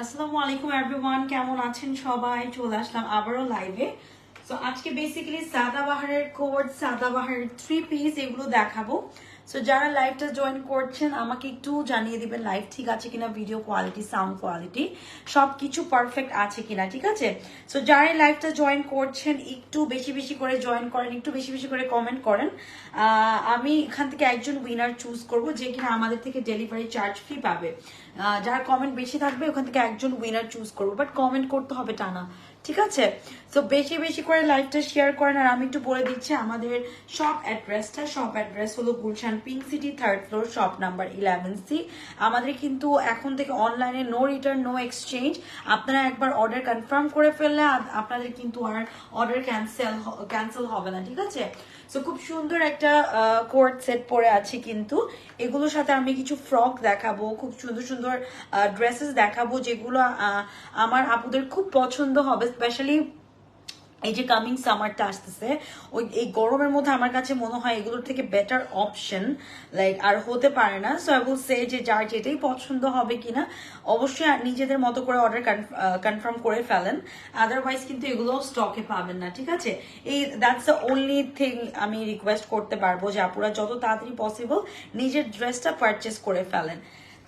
আসসালামু আলাইকুম এভরিওয়ান কেমন আছেন সবাই? চলে আসলাম আবারও লাইভে সো আজকে বেসিক্যালি সাদাবাহারের কোড সাদাবাহারের থ্রি পিস এগুলো দেখাবো। সো যারা লাইভটা জয়েন করছেন, আমাকে একটু জানিয়ে দিবেন লাইভ ঠিক আছে কিনা ভিডিও কোয়ালিটি সাউন্ড কোয়ালিটি সব কিছু পারফেক্ট আছে কিনা, ঠিক আছে? সো যারা লাইভটা জয়েন করছেন, একটু বেশি বেশি করে জয়েন করেন, একটু বেশি বেশি করে কমেন্ট করেন। আমি এখান থেকে একজন উইনার চুজ করব, যে কিনা আমাদের থেকে ডেলিভারি চার্জ ফ্রি পাবে। যার কমেন্ট বেশি থাকবে, ওখান থেকে একজন উইনার চুজ করব। বাট কমেন্ট করতে হবে টানা, ঠিক আছে? তো বেশি বেশি করে লাইভটা শেয়ার করেন। আর আমি একটু বলে দিচ্ছি, আমাদের শপ অ্যাড্রেসটা শপ অ্যাড্রেস হলো Gulshan Pink City third floor shop number eleven C আমাদের কিন্তু এখন থেকে অনলাইনে নো রিটার্ন নো এক্সচেঞ্জ আপনারা একবার অর্ডার কনফার্ম করে ফেললে আপনাদের কিন্তু আর অর্ডার ক্যান্সেল ক্যান্সেল হবে না, ঠিক আছে? সো খুব সুন্দর একটা কোর্ট সেট পরে আছে কিন্তু। এগুলোর সাথে আমি কিছু ফ্রক দেখাবো, খুব সুন্দর সুন্দর ড্রেসেস দেখাবো যেগুলো আমার আপুদের খুব পছন্দ হবে স্পেশালি এই যে কামিং সামারটা আসতেছে, ওই, এই গরমের মধ্যে আমার কাছে মনে হয় এগুলোর থেকে বেটার অপশন লাইক আর হতে পারে না। সো আই উইল সে যে যার যেটাই পছন্দ হবে কিনা, অবশ্যই নিজেদের মতো করে অর্ডার কনফার্ম করে ফেলেন। আদারওয়াইজ কিন্তু এগুলো স্টকে পাবেন না, ঠিক আছে? এই দ্যাটস দ্য অনলি থিং আমি রিকোয়েস্ট করতে পারব যে আপুরা যত তাড়াতাড়ি পসিবল নিজের ড্রেসটা পারচেস করে ফেলেন।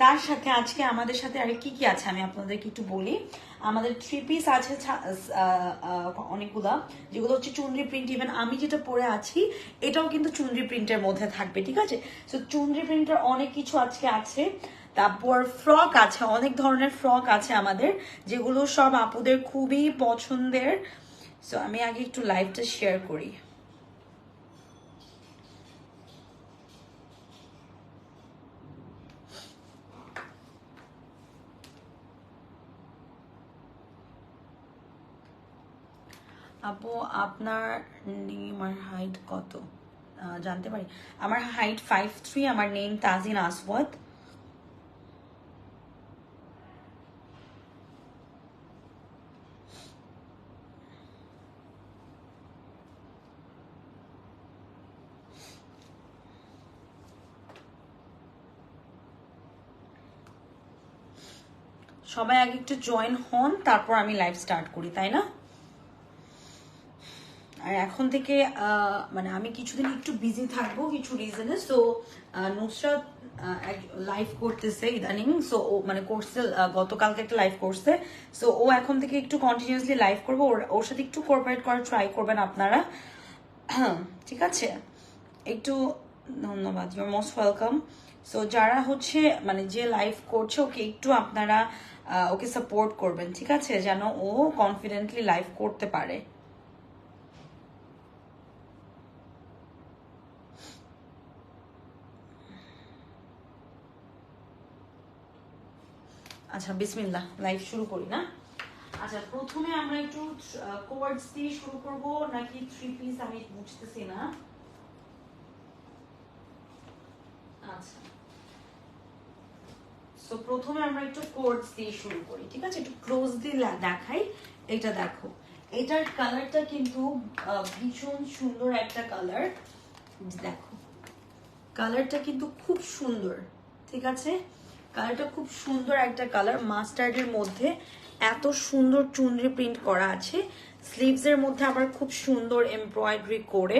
তার সাথে আজকে আমাদের সাথে আর কি কি আছে আমি আপনাদেরকে একটু বলি। আমাদের থ্রি পিস আছে অনেকগুলা, যেগুলো হচ্ছে চুনরি প্রিন্ট ইভেন আমি যেটা পরে আছি, এটাও কিন্তু চুনরি প্রিন্টের মধ্যে থাকবে, ঠিক আছে? তো চুনরি প্রিন্টের অনেক কিছু আজকে আছে। তারপর ফ্রক আছে, অনেক ধরনের ফ্রক আছে আমাদের, যেগুলো সব আপুদের খুবই পছন্দের। সো আমি আগে একটু লাইভটা শেয়ার করি। আপু, আপনার নেম হাইট কত? জানতে পারি। আমার হাইট ফাইভ থ্রি আমার নেম তাজিন আসওয়াদ সবাই আগে একটু জয়েন হন, তারপর আমি লাইভ স্টার্ট করি, তাই না? আর এখন থেকে মানে আমি কিছুদিন একটু বিজি থাকব কিছু রিজনে সো নুসরাত লাইভ করতেছে ইদানিং সো ও মানে করছে গতকালকে একটা লাইভ করছে সো ও এখন থেকে একটু কন্টিনিউসলি লাইভ করব। ওর সাথে একটু কোঅপারেট করার ট্রাই করবেন আপনারা। ঠিক আছে? একটু ধন্যবাদ ইউর মোস্ট ওয়েলকাম সো যারা হচ্ছে মানে যে লাইভ করছে, ওকে একটু আপনারা ওকে সাপোর্ট করবেন, ঠিক আছে? যেন ও কনফিডেন্টলি লাইভ করতে পারে। আচ্ছা বিসমিল্লাহ লাইভ শুরু করি, না? আচ্ছা প্রথমে আমরা একটু কোয়ার্ডস দিয়ে শুরু করব, নাকি থ্রি পিস আমি বুঝতেছি না? আচ্ছা। সো প্রথমে আমরা একটু কোর্ডস দিয়ে শুরু করি, ঠিক আছে? একটু ক্লোজ দিয়ে দেখাই, এটা দেখো। এটার কালারটা কিন্তু ভীষণ সুন্দর একটা কালার দেখো। কালারটা কিন্তু খুব সুন্দর, ঠিক আছে? কালারটা খুব সুন্দর একটা কালার। মাস্টার্ডের মধ্যে এত সুন্দর চুনরি প্রিন্ট করা আছে। স্লিভসের মধ্যে আবার খুব সুন্দর এমব্রয়ডারি করে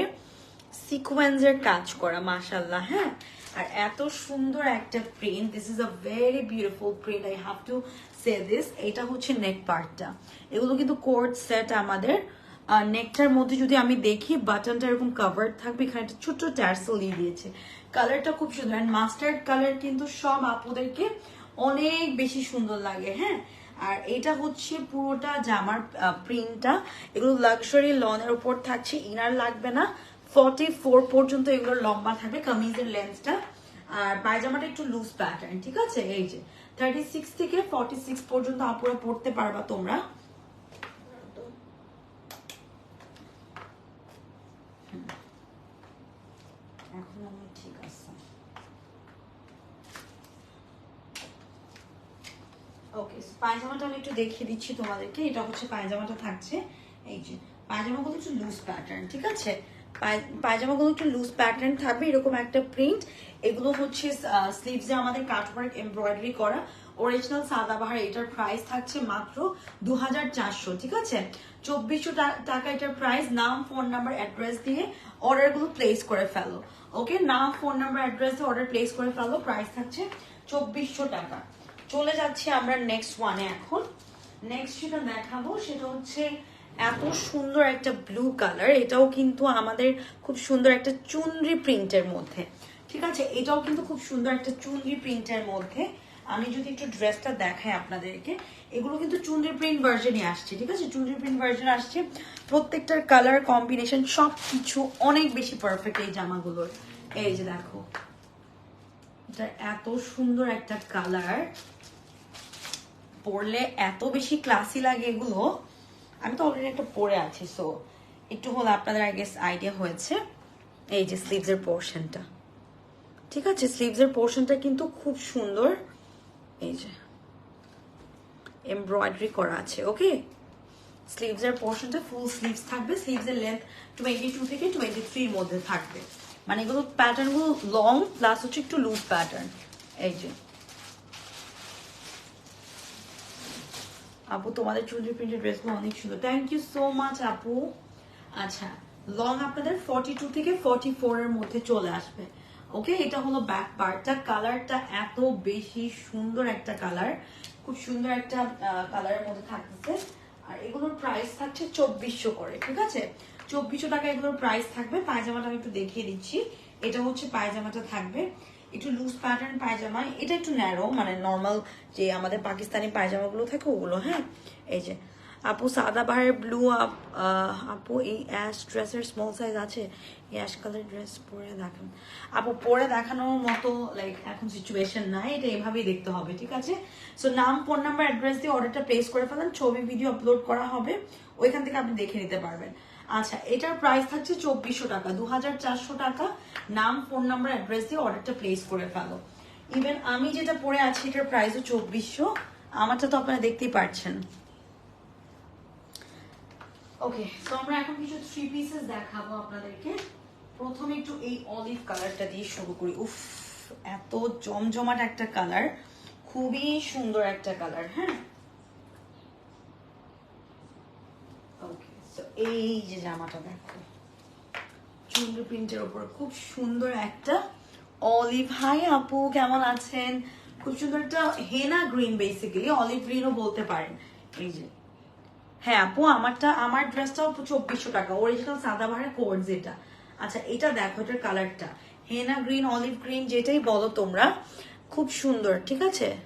সিকোয়েন্সের কাজ করা মাশাল্লাহ হ্যাঁ? আর এত সুন্দর একটা print. This is a very beautiful print I have to say this এটা হচ্ছে নেক পার্টটা এগুলো কিন্তু কোর্ট সেট আমাদের। নেকটার মধ্যে যদি আমি দেখি বাটনটা এরকম কাভার থাকবে, এখানে একটা ছোট্ট ট্যাসেল দিয়ে দিয়েছে। কালারটা খুব সুন্দর। অ্যান্ড মাস্টার্ড কালার কিন্তু সব আপুদেরকে অনেক বেশি সুন্দর লাগে হ্যাঁ? আর এটা হচ্ছে পুরোটা জামার প্রিন্টটা এগুলো লাক্সারি লনের উপর থাকছে, ইনার লাগবে না। ফর্টি ফোর পর্যন্ত এগুলো লম্বা থাকবে কামিজের লেন্থটা আর পায়জামাটা একটু লুজ প্যাটার্ন ঠিক আছে? এই যে থার্টি সিক্স থেকে ফর্টি সিক্স পর্যন্ত আপুরা পড়তে পারবা তোমরা এখন আমি ঠিক আছে ওকে পায়জামাটা আমি একটু দেখিয়ে দিচ্ছি তোমাদেরকে। এটা হচ্ছে পায়জামাটা থাকছে। এই যে, পায়জামাগুলো একটু লুজ প্যাটার্ন ঠিক আছে? পায়- পায়জামাগুলো একটু লুজ প্যাটার্ন থাকবে, এরকম একটা প্রিন্ট এগুলো হচ্ছে স্লিভসে আমাদের কাটওয়ার্ক এমব্রয়ডারি করা। অরিজিনাল সাদাবাহার এটার প্রাইস থাকছে মাত্র দু হাজার চারশো, ঠিক আছে? চব্বিশশো টাকা এটার প্রাইস নাম ফোন নাম্বার অ্যাড্রেস দিয়ে অর্ডারগুলো প্লেস করে ফেলো ওকে নাম ফোন নাম্বার অ্যাড্রেস দিয়ে অর্ডার প্লেস করে ফেলো। প্রাইস থাকছে চব্বিশশো টাকা। চলে যাচ্ছি আমরা নেক্সট ওয়ানে এখন। নেক্সট যেটা দেখাবো সেটা হচ্ছে এত সুন্দর একটা ব্লু কালার এটাও কিন্তু আমাদের খুব সুন্দর একটা চুনরি প্রিন্টের মধ্যে। ঠিক আছে? এটাও কিন্তু খুব সুন্দর একটা চুনরি প্রিন্টের মধ্যে। আমি যদি একটু ড্রেসটা দেখাই আপনাদেরকে। এগুলো কিন্তু চুনরি প্রিন্ট ভার্জনই আসছে। ঠিক আছে? চুনরি প্রিন্ট ভার্জন আসছে। প্রত্যেকটার কালার কম্বিনেশন সব কিছু অনেক বেশি পারফেক্ট এই জামাগুলোর। এই যে দেখো। এটা এত সুন্দর একটা কালার পরলে এত বেশি ক্লাসি লাগে এগুলো, আমি তো অলরেডি একটা পরে আছি সো একটু হলো আপনাদের আগে আইডিয়া হয়েছে এই যে স্লিভসের পোর্শনটা ঠিক আছে স্লিভসের পোর্শনটা কিন্তু খুব সুন্দর। এই যে এমব্রয়ডারি করা আছে ওকে স্লিভসের পোর্শনটা ফুল স্লিভস থাকবে স্লিভসের লেন্থ টোয়েন্টি টু থেকে টোয়েন্টি থ্রির মধ্যে থাকবে। মানে এগুলো প্যাটার্নগুলো লং প্লাস হচ্ছে একটু লুজ প্যাটার্ন এই যে আপু, তোমাদের চুনরি প্রিন্টের ড্রেসগুলো অনেক সুন্দর। থ্যাংক ইউ সো মাচ আপু। আচ্ছা লং আপনাদের ফর্টি টু থেকে ফর্টি ফোর এর মধ্যে চলে আসবে। ওকে এটা হলো ব্যাক পার্টটা কালারটা এত বেশি সুন্দর একটা কালার খুব সুন্দর একটা কালারের মধ্যে থাকতেছে। আর এগুলোর প্রাইস থাকছে চব্বিশশো করে, ঠিক আছে? চব্বিশশো টাকা এগুলোর প্রাইস থাকবে। পায়জামাটা আমি একটু দেখিয়ে দিচ্ছি। এটা হচ্ছে পায়জামাটা থাকবে। একটু লুজ প্যাটার্ন পায়জামা, এটা একটু ন্যারো মানে নর্মাল যে আমাদের পাকিস্তানি পায়জামাগুলো থাকে ওগুলো হ্যাঁ? এই যে, আপু সাদা বাহারের ব্লু আপ আপু এই অ্যাশ ড্রেসের স্মল সাইজ আছে অ্যাশ কালার ড্রেস পরে দেখান। আপু পরে দেখানোর মতো লাইক এখন সিচুয়েশন নাই, এটা এভাবেই দেখতে হবে, ঠিক আছে? সো নাম ফোন নাম্বার অ্যাড্রেস দিয়ে অর্ডারটা প্লেস করে ফেলেন, ছবি ভিডিও আপলোড করা হবে, ওইখান থেকে আপনি দেখে নিতে পারবেন। আচ্ছা এটার প্রাইস থাকছে চব্বিশশো টাকা দু হাজার চারশো টাকা। নাম ফোন নাম্বার অ্যাড্রেস দিয়ে অর্ডারটা প্লেস করে ফেলো। ইভেন আমি যেটা পরে আছি, এটার প্রাইসও চব্বিশশো। আমারটা তো আপনারা দেখতেই পাচ্ছেন ওকে তো আমরা এখন কিছু থ্রি পিসেস দেখাবো আপনাদেরকে। প্রথমে একটু এই অলিভ কালারটা দিয়ে শুরু করি। উফ, এত জমজমাট একটা কালার খুবই সুন্দর একটা কালার হ্যাঁ ওকে তো এই যে জামাটা দেখো। চুন্ডু প্রিন্টের ওপর খুব সুন্দর একটা অলিভ হাই আপু, কেমন আছেন? খুব সুন্দর একটা হেনা গ্রিন বেসিক্যালি অলিভ গ্রিনও বলতে পারেন। এই যে। হ্যাঁ আপু, আমারটা, আমার ড্রেসটাও চব্বিশশো টাকা। অরিজিনাল সাদাবাহারের কোড যেটা আচ্ছা এটা দেখো, এটার কালারটা হেনা গ্রিন অলিভ গ্রিন যেটাই বলো তোমরা। খুব সুন্দর, ঠিক আছে?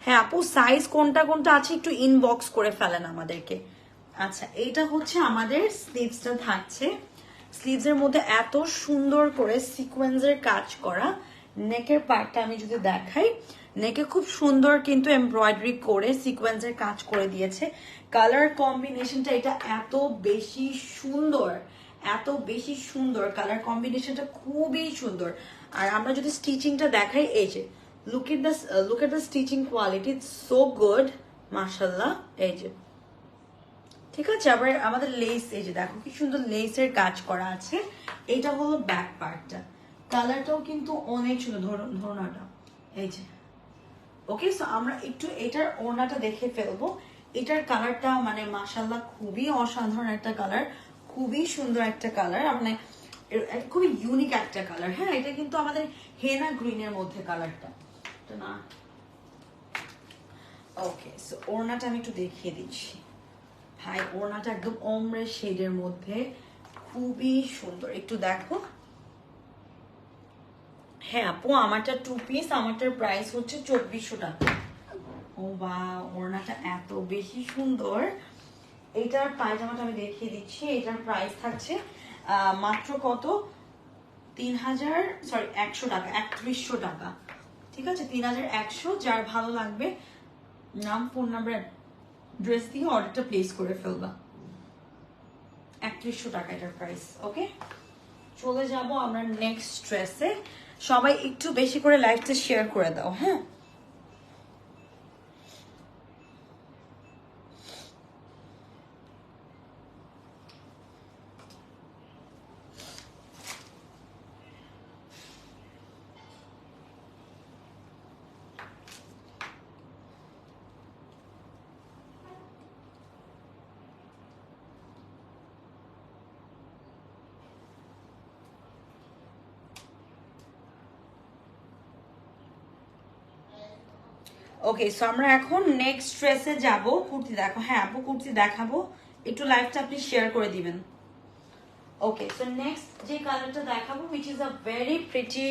হ্যাঁ আপু সাইজ কোনটা কোনটা আছে একটু ইনবক্স করে ফেলেন আমাদেরকে। আচ্ছা এইটা হচ্ছে আমাদের স্লিভসটা থাকছে। স্লিভসের মধ্যে এত সুন্দর করে সিকোয়েন্সের কাজ করা। নেকের পার্টটা আমি যদি দেখাই নেকে খুব সুন্দর কিন্তু এমব্রয়ডারি করে সিকোয়েন্সের কাজ করে দিয়েছে। কালার কম্বিনেশনটা এটা এত বেশি সুন্দর, এত বেশি সুন্দর। কালার কম্বিনেশনটা খুবই সুন্দর। আর আমরা যদি স্টিচিংটা দেখাই, এই যে look at the look at the stitching quality so good মার্শাল্লাহ এই যে। ঠিক আছে, আবার আমাদের লেস এই যে দেখো কি সুন্দর লেসের কাজ করা আছে। এটা হলো ব্যাক পার্টটা কালারটাও কিন্তু অনেক সুন্দর ধরুন ধরুনাটা এই যে। ওকে সো আমরা একটু এটার ওড়নাটা দেখে ফেলব। এটার কালারটা মানে মাসাল্লাহ খুবই অসাধারণ একটা কালার খুবই সুন্দর একটা কালার মানে খুবই ইউনিক একটা কালার হ্যাঁ এটা কিন্তু আমাদের হেনা গ্রিনের মধ্যে কালারটা তো না? ওকে সো ওড়নাটা আমি একটু দেখিয়ে দিচ্ছি। ভাই, ওড়নাটা একদম অমরে শেডের মধ্যে। খুবই সুন্দর। একটু দেখো। হ্যাঁ আপু, আমারটা টু পিস আমারটার প্রাইস হচ্ছে চব্বিশশো টাকা। ও বা ওড়নাটা এত বেশি সুন্দর। এইটার পায়জামাটা আমি দেখিয়ে দিচ্ছি। এটার প্রাইস থাকছে মাত্র কত? তিন হাজার সরি একশো টাকা, একত্রিশশো টাকা। ঠিক আছে? তিন হাজার একশো, যার ভালো লাগবে, নাম ফোন নাম্বার ড্রেস দিয়ে অর্ডারটা প্লেস করে ফেলবা। একত্রিশশো টাকা এটার প্রাইস ওকে চলে যাব আমরা নেক্সট ড্রেসে সবাই একটু বেশি করে লাইফটা শেয়ার করে দাও হ্যাঁ? ওকে সো আমরা এখন নেক্সট ড্রেসে যাব। কুর্তি দেখো। হ্যাঁ আপু কুর্তি দেখাবো। একটু লাইভটা আপনি শেয়ার করে দিবেন। ওকে সো নেক্সট যে কালারটা দেখাবো which is a very pretty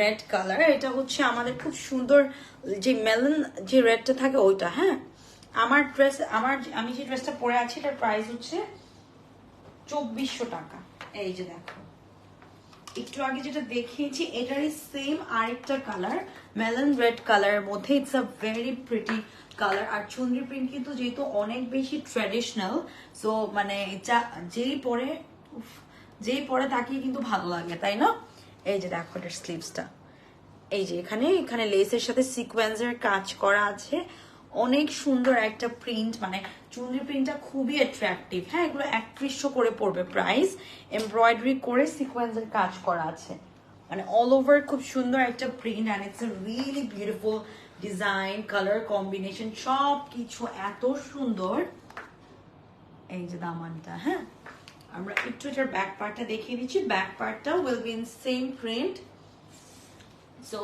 red colour এটা হচ্ছে আমাদের খুব সুন্দর যে মেলন যে রেডটা থাকে ওইটা হ্যাঁ? আমার ড্রেস আমার আমি যে ড্রেসটা পরে আছি, এটার প্রাইস হচ্ছে চব্বিশশো টাকা। এই যে দেখো। একটু আগে যেটা দেখিয়েছি, এটারই সেম আরেকটা কালার মেলন রেড কালারের মধ্যে। It's a very pretty colour R চুনরি print কিন্তু যেহেতু অনেক বেশি ট্র্যাডিশনাল সো মানে যা, যেই পরে যেই পরে তাকেই কিন্তু ভালো লাগে, তাই না? এই যে দেখো এটার স্লিভসটা এই যে এখানে এখানে লেসের সাথে সিকোয়েন্সের কাজ করা আছে। অনেক সুন্দর একটা প্রিন্ট মানে চুনরি প্রিন্টটা খুবই অ্যাট্রাকটিভ হ্যাঁ এগুলো একত্রিশশো করে পড়বে প্রাইস এমব্রয়ডারি করে সিকোয়েন্সের কাজ করা আছে। মানে অল ওভার খুব সুন্দর একটা print and it's a really beautiful design colour combination সব কিছু এত সুন্দর। এই যে দামানটা হ্যাঁ? আমরা একটু এটার ব্যাক পার্টটা দেখিয়ে দিচ্ছি। ব্যাক পার্টটা will be in same print so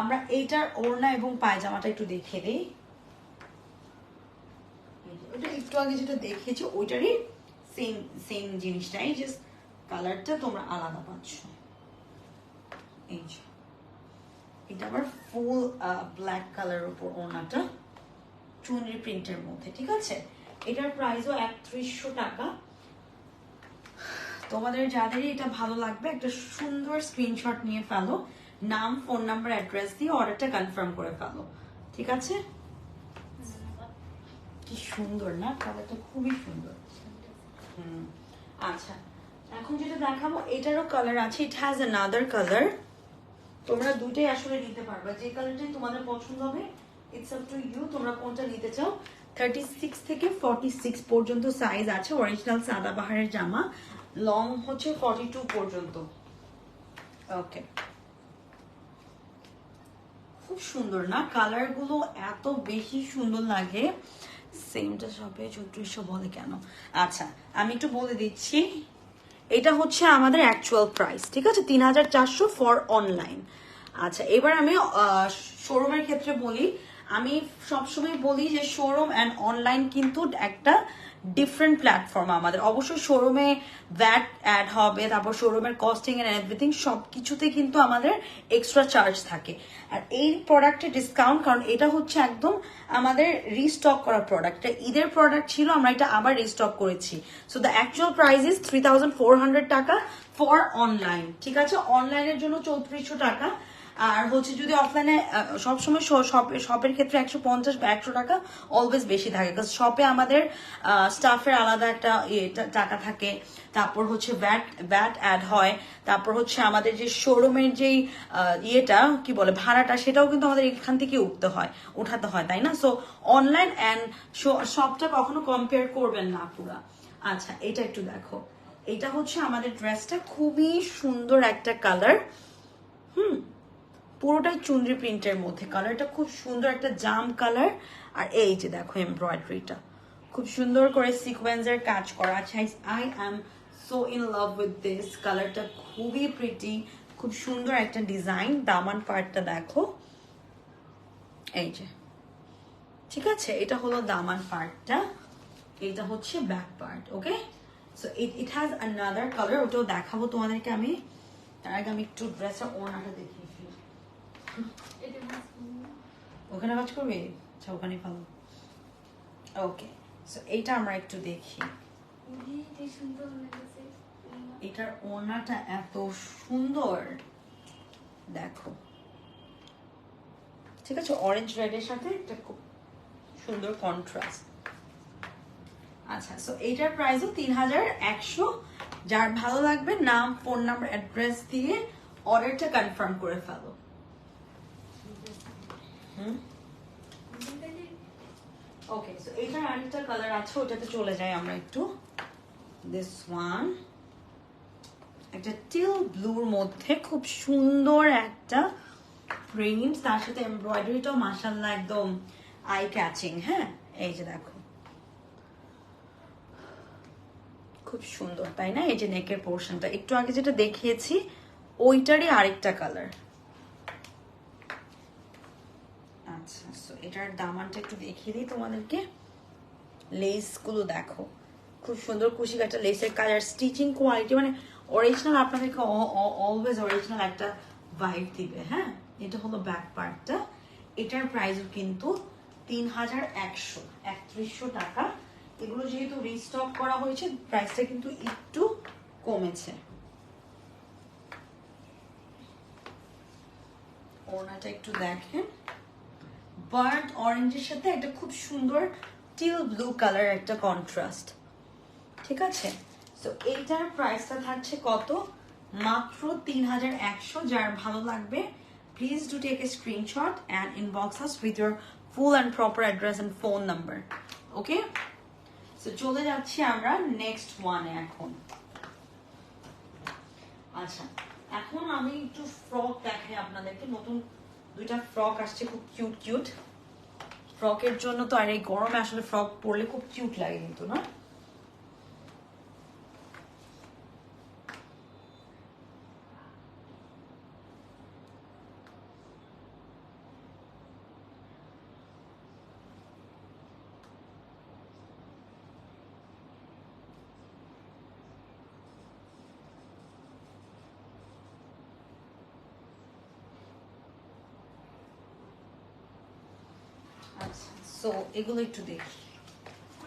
আমরা এইটার ওড়না এবং পায়জামাটা একটু দেখিয়ে দিই। এই যে, ওটা একটু আগে যেটা দেখিয়েছি ওইটারই সেম সেম জিনিসটাই জাস্ট কালারটা তোমরা আলাদা পাচ্ছ। এই যে। এটা আবার ফুল ব্ল্যাক কালার উপর ওড়নাটা চুনরি প্রিন্টের মধ্যে ঠিক আছে? এটার প্রাইসও একত্রিশশো টাকা। তোমাদের যাদেরই এটা ভালো লাগবে একটা সুন্দর স্ক্রিনশট নিয়ে ফেলো নাম ফোন নাম্বার অ্যাড্রেস দিয়ে অর্ডারটা কনফার্ম করে ফেলো ঠিক আছে? কি সুন্দর, না? কালারটা খুবই সুন্দর। হুম আচ্ছা। এখন যেটা দেখাবো, এটারও কালার আছে ইট হ্যাজ অ্যানাদার কালার তোমরা দুটোই আসলে নিতে পারবে। যে কালারটাই তোমাদের পছন্দ হবে ইটস আপ টু ইউ তোমরা কোনটা নিতে চাও। থার্টি সিক্স থেকে ফর্টি সিক্স পর্যন্ত সাইজ আছে অরিজিনাল সাদা বাহারের জামা। লং হচ্ছে ফর্টি টু পর্যন্ত। ওকে খুব সুন্দর, না? কালারগুলো এত বেশি সুন্দর লাগে। সেমটা সবে চৌত্রিশশো বলে কেন? আচ্ছা আমি একটু বলে দিচ্ছি। এটা হচ্ছে আমাদের অ্যাকচুয়াল প্রাইস ঠিক আছে? তিন হাজার চারশো ফর অনলাইন আচ্ছা এবার আমি শোরুমের ক্ষেত্রে বলি আমি সবসময় বলি যে শোরুম অ্যান্ড অনলাইন কিন্তু একটা ডিফারেন্ট প্ল্যাটফর্ম আমাদের। অবশ্যই শোরুমে ভ্যাট অ্যাড হবে, তারপর শোরুমের কস্টিং অ্যান্ড এভরিথিং সব কিছুতে কিন্তু আমাদের এক্সট্রা চার্জ থাকে। আর এই প্রোডাক্টের ডিসকাউন্ট কারণ এটা হচ্ছে একদম আমাদের রিস্টক করা প্রোডাক্ট এটা ঈদের প্রোডাক্ট ছিল, আমরা এটা আবার রিস্টক করেছি। So the actual price is three টাকা ফর অনলাইন ঠিক আছে? অনলাইনের জন্য চৌত্রিশশো টাকা। আর হচ্ছে যদি অফলাইনে সবসময় শপের ক্ষেত্রে একশো পঞ্চাশ বা একশো টাকা অলওয়েজ বেশি থাকে। শপে আমাদের স্টাফের আলাদা একটা ইয়ে টাকা থাকে। তারপর হচ্ছে ব্যাট ব্যাট অ্যাড হয়। তারপর হচ্ছে আমাদের যে শোরুমের যেই ইয়েটা, কি বলে, ভাড়াটা, সেটাও কিন্তু আমাদের এখান থেকে উঠতে হয়, উঠাতে হয়, তাই না? সো অনলাইন অ্যান্ড শপটা কখনো কম্পেয়ার করবেন না পুরা। আচ্ছা এটা একটু দেখো। এটা হচ্ছে আমাদের ড্রেসটা খুবই সুন্দর একটা কালার হুম পুরোটাই চুনরি প্রিন্টের মধ্যে কালারটা খুব সুন্দর একটা জাম কালার আর এই যে দেখো এমব্রয়ডারিটা খুব সুন্দর করে সিকোয়েন্সের কাজ করা আছে। I am so in love with this কালারটা খুবই প্রিটি খুব সুন্দর একটা ডিজাইন দামান পার্টটা দেখো। এই যে। ঠিক আছে? এটা হলো দামান পার্টটা এটা হচ্ছে back part okay so it it has another colour ওটাও দেখাবো তোমাদেরকে আমি। তার আগে আমি একটু ড্রেসের ওড়নাটা দেখিয়ে ফেলি ওখানে কাজ করবে? আচ্ছা ওখানে ভালো। ওকে সো এইটা আমরা একটু দেখি। এটার ওড়নাটা এত সুন্দর। দেখো। ঠিক আছে অরেঞ্জ রেডের সাথে একটা খুব সুন্দর কন্ট্রাস্ট আচ্ছা সো এইটার প্রাইসও তিন হাজার একশো। যার ভালো লাগবে, নাম ফোন নাম্বার অ্যাড্রেস দিয়ে অর্ডারটা কনফার্ম করে ফেলো। হুম? ওকে সো এইটার আরেকটা কালার আছে, ওটাতে চলে যাই আমরা একটু। দিস ওয়ান একটা টিল ব্লুর মধ্যে খুব সুন্দর একটা প্রিন্ট তার সাথে এমব্রয়ডারিটাও মাসাল্লাহ একদম আই ক্যাচিং হ্যাঁ? এই যে দেখো। খুব সুন্দর, তাই না? এই যে নেকের পোর্শনটা একটু আগে যেটা দেখিয়েছি, ওইটারই আরেকটা কালার আচ্ছা সো এটার দামানটা একটু দেখিয়ে দিই তোমাদেরকে। লেসগুলো দেখো। খুব সুন্দর কুশি কাটা লেসের কালার স্টিচিং কোয়ালিটি মানে অরিজিনাল আপনাদেরকে অলওয়েজ অরিজিনাল একটা ভাইব দিবে হ্যাঁ? এটা হলো ব্যাক পার্টটা এটার প্রাইসও কিন্তু তিন হাজার একশো, একত্রিশশো টাকা। এগুলো যেহেতু রিস্টক করা হয়েছে প্রাইসটা কিন্তু একটু কমেছে। ওনাটা একটু দেখেন। বার্ড অরেঞ্জের সাথে একটা খুব সুন্দর টিল ব্লু কালার একটা কন্ট্রাস্ট ঠিক আছে? তো এইটার প্রাইসটা থাকছে কত? মাত্র তিন হাজার একশো, যার ভালো লাগবে please do take a screenshot and inbox us with your full and proper address and phone number okay তো চলে যাচ্ছি আমরা নেক্সট ওয়ানে এখন। আচ্ছা এখন আমি একটু ফ্রক দেখাই আপনাদেরকে, নতুন দুইটা ফ্রক আসছে, খুব কিউট কিউট ফ্রকের জন্য তো আর এই গরমে আসলে ফ্রক পরলে খুব কিউট লাগে কিন্তু, না আচ্ছা সো এগুলো একটু দেখি।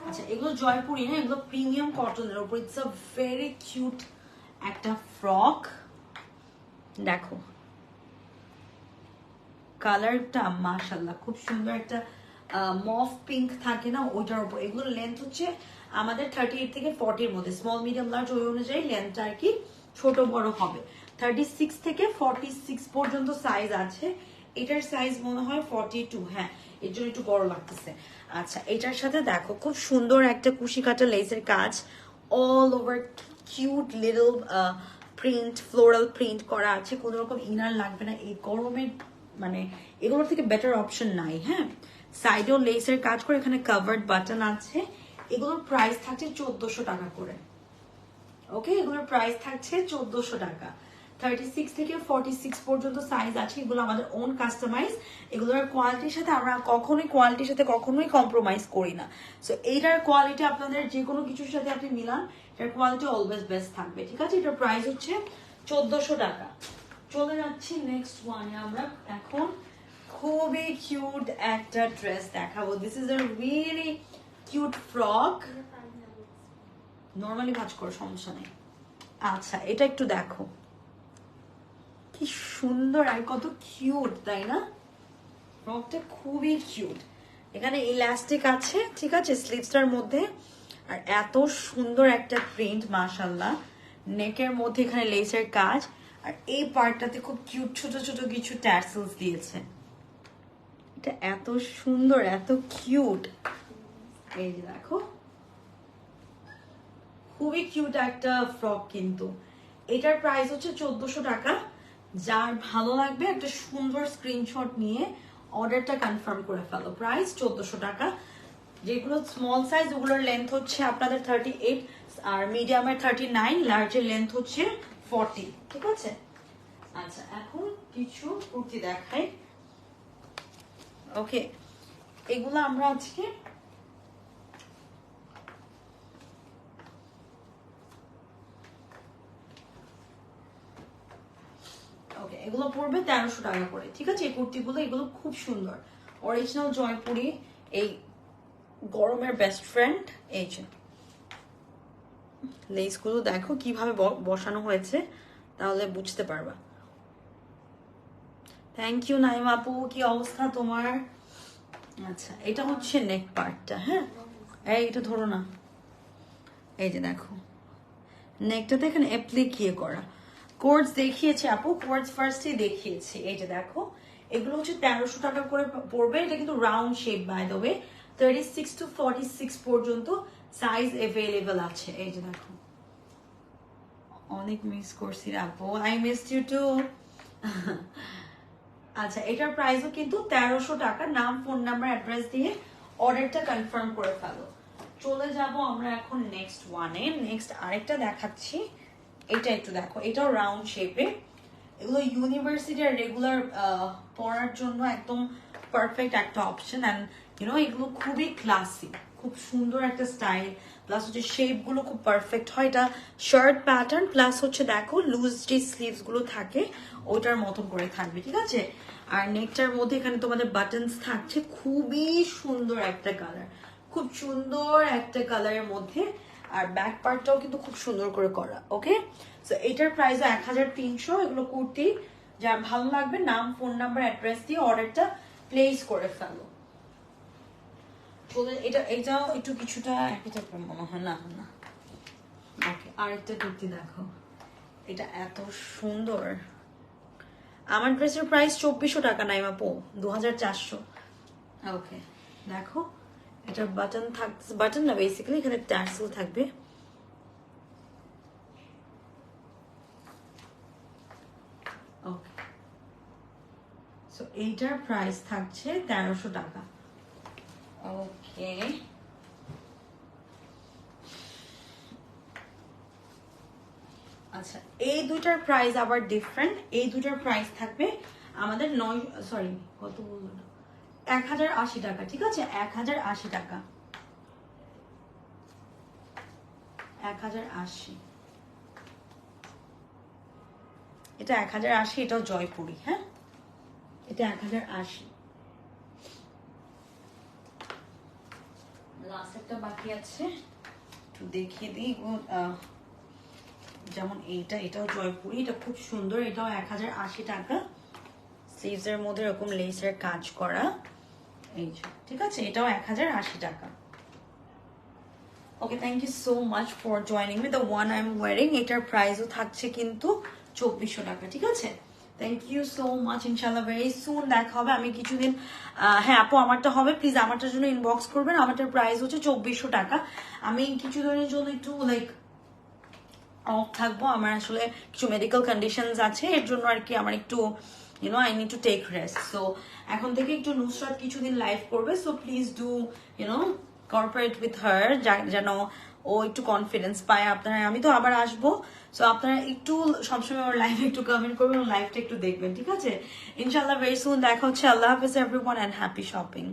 আচ্ছা এগুলো জয়পুরি হ্যাঁ? এগুলো প্রিমিয়াম কটনের উপর। ইটস আ ভেরি কিউট একটা ফ্রক দেখো। কালারটা মাশাল্লাহ খুব সুন্দর একটা মফ পিঙ্ক থাকে না, ওইটার উপর। এগুলোর লেন্থ হচ্ছে আমাদের থার্টি এইট থেকে ফর্টির মধ্যে। স্মল মিডিয়াম লার্জ ওই অনুযায়ী লেন্থটা আর কি ছোট, বড় হবে। থার্টি সিক্স থেকে ফর্টি সিক্স পর্যন্ত সাইজ আছে। এটার সাইজ মনে হয় ফর্টি টু হ্যাঁ। এর জন্য একটু বড় লাগতেছে। আচ্ছা এটার সাথে দেখো, খুব সুন্দর একটা কুশি কাটা লেসের কাজ all over cute little print floral print করা আছে। কোনো রকম ইনার লাগবে না। এই গরমের মানে এগুলোর থেকে বেটার অপশন নাই হ্যাঁ? সাইডেও লেসের কাজ করে, এখানে কাভার্ড বাটন আছে। এগুলোর প্রাইস থাকছে চোদ্দশো টাকা করে। ওকে এগুলোর প্রাইস থাকছে চোদ্দশো টাকা। থার্টি সিক্স থেকে ফর্টি সিক্স পর্যন্ত সাইজ আছে এগুলো আমাদের ওন কাস্টমাইজ এগুলোর কোয়ালিটির সাথে আমরা কখনোই কোয়ালিটির সাথে কখনোই কম্প্রোমাইজ করি না। সো এইটার কোয়ালিটি আপনাদের যে কোনো কিছুর সাথে আপনি মিলান এটার কোয়ালিটি অলওয়েজ বেস্ট থাকবে ঠিক আছে? এটার প্রাইস হচ্ছে চোদ্দশো টাকা। চলে যাচ্ছি নেক্সট ওয়ানে আমরা এখন খুবই কিউট একটা ড্রেস দেখাবো। This is a really cute frock normally ভাজ করো সমস্যা নেই। আচ্ছা এটা একটু দেখো। কি সুন্দর আর কত কিউট তাই না? ফ্রকটা খুবই কিউট এখানে ইলাস্টিক আছে, ঠিক আছে? স্লিভসটার মধ্যে। আর এত সুন্দর একটা প্রিন্ট মাশাল্লাহ নেকের মধ্যে এখানে লেসের কাজ। আর এই পার্টটাতে খুব কিউট ছোট ছোট কিছু ট্যাসেলস দিয়েছে। এটা এত সুন্দর, এত কিউট এই যে দেখো। খুবই কিউট একটা ফ্রক কিন্তু। এটার প্রাইস হচ্ছে চোদ্দশো টাকা। যার ভালো লাগবে, একটা সুন্দর স্ক্রিনশট নিয়ে অর্ডারটা কনফার্ম করে ফেলো। প্রাইস চোদ্দশো টাকা। যেগুলো স্মল সাইজ ওগুলোর লেন্থ হচ্ছে আপনাদের থার্টি এইট আর মিডিয়ামের থার্টি নাইন লার্জের লেন্থ হচ্ছে ফর্টি ঠিক আছে? আচ্ছা এখন কিছু কুর্তি দেখাই। ওকে এগুলো আমরা আজকে ওকে এগুলো পড়বে তেরোশো টাকা করে, ঠিক আছে? এই কুর্তিগুলো, এগুলো খুব সুন্দর। অরিজিনাল জয়পুরি, এই গরমের বেস্ট ফ্রেন্ড এই যে। লেসগুলো দেখো কীভাবে বসানো হয়েছে, তাহলে বুঝতে পারবা। থ্যাংক ইউ নাইম আপু, কি অবস্থা তোমার? আচ্ছা এটা হচ্ছে নেক পার্টটা হ্যাঁ? এই, এটা ধরো না। এই যে দেখো। নেকটাতে এখানে অ্যাপ্লিকিয়ে করা। কোর্স দেখিয়েছি আপু কোর্স ফার্স্টে দেখিয়েছি। এই যে দেখো, এগুলো হচ্ছে তেরোশো টাকা করে পড়বে। এটা কিন্তু round shape by way thirty six to forty six পর্যন্ত সাইজ আছে। এই যে দেখো। অনেক মিস করছি আপু। আই মিস ইউ টু আচ্ছা এটার প্রাইসও কিন্তু তেরোশো টাকা। নাম ফোন নাম্বার অ্যাড্রেস দিয়ে অর্ডারটা কনফার্ম করে ফেলো। চলে যাব আমরা এখন নেক্সট ওয়ানে নেক্সট আরেকটা দেখাচ্ছি। এটা একটু দেখো, এটাও রাউন্ড শেপে এগুলো ইউনিভার্সিটি আর রেগুলার পড়ার জন্য একদম পারফেক্ট একটা অপশন অ্যান্ড ইউনো এগুলো খুবই ক্লাসি খুব সুন্দর একটা স্টাইল প্লাস হচ্ছে শেপগুলো খুব পারফেক্ট হয়। এটা শার্ট প্যাটার্ন প্লাস হচ্ছে দেখো লুজ যে স্লিভসগুলো থাকে, ওটার মতন করে থাকবে, ঠিক আছে? আর নেকটার মধ্যে এখানে তোমাদের বাটনস থাকছে, খুবই সুন্দর একটা কালার খুব সুন্দর একটা কালারের মধ্যে আর ব্যাক পার্টটাও কিন্তু খুব সুন্দর করে করা ওকে সো এটার প্রাইস এক হাজার তিনশো, এগুলো কুর্তি। যার ভালো লাগবে, নাম ফোন নাম্বার অ্যাড্রেস দিয়ে অর্ডারটা প্লেস করে ফেলো। এটা, এটাও একটু কিছুটা মনে হয়, না না। ওকে আরেকটা কুর্তি দেখো। এটা এত সুন্দর। আমার ড্রেসের প্রাইস চব্বিশশো টাকা নাই মাপো দু হাজার চারশো। ওকে দেখো। এটা বাটন থাক বাটন না বেসিক্যালি এখানে টার্সেল থাকবে। ওকে সো এইটার প্রাইস থাকছে তেরোশো টাকা। ওকে আচ্ছা এই দুইটার প্রাইস আবার ডিফারেন্ট এই দুইটার প্রাইস থাকবে আমাদের নয় সরি কত বলল না এক হাজার আশি টাকা, ঠিক আছে? এক হাজার আশি টাকা। এক হাজার আশি। এটা এক হাজার আশি, এটাও জয়পুরি হ্যাঁ? এটা এক হাজার আশি। একটা বাকি আছে। একটু দেখিয়ে দিই যেমন এইটা, এটাও জয়পুরি, এটা খুব সুন্দর, এটাও এক হাজার আশি টাকা। স্লিভস এর মধ্যে এরকম লেসের কাজ করা। এই যে, ঠিক আছে? এটাও এক হাজার আশি টাকা। Okay thank you so much for joining me the one I am wearing এটার প্রাইসও থাকছে কিন্তু চব্বিশশো টাকা ঠিক আছে? থ্যাংক ইউ সো মাচ ইনশাল্লাহ ভেরি সুন দেখা হবে। আমি কিছুদিন হ্যাঁ আপু আমারটা হবে। প্লিজ আমারটার জন্য ইনবক্স করবেন। আমারটার প্রাইস হচ্ছে চব্বিশশো টাকা। আমি কিছুদিনের জন্য একটু লাইক অফ থাকব। আমার আসলে কিছু মেডিকেল কন্ডিশনস আছে। এর জন্য আর কি আমার একটু you know I need to take rest so এখন থেকে একটু নুসরাত কিছুদিন লাইভ করবে so please do you know corporate with her যেন ও একটু কনফিডেন্স পায় আপনারা। আমি তো আবার আসব সো আপনারা একটু সবসময় আমার লাইভে একটু কমেন্ট করবেন, ওর লাইভটা একটু দেখবেন, ঠিক আছে? ইনশাল্লাহ ভেরি সুন দেখা হচ্ছে। আল্লাহ হাফিজ এভরিওয়ান অ্যান্ড হ্যাপি শপিং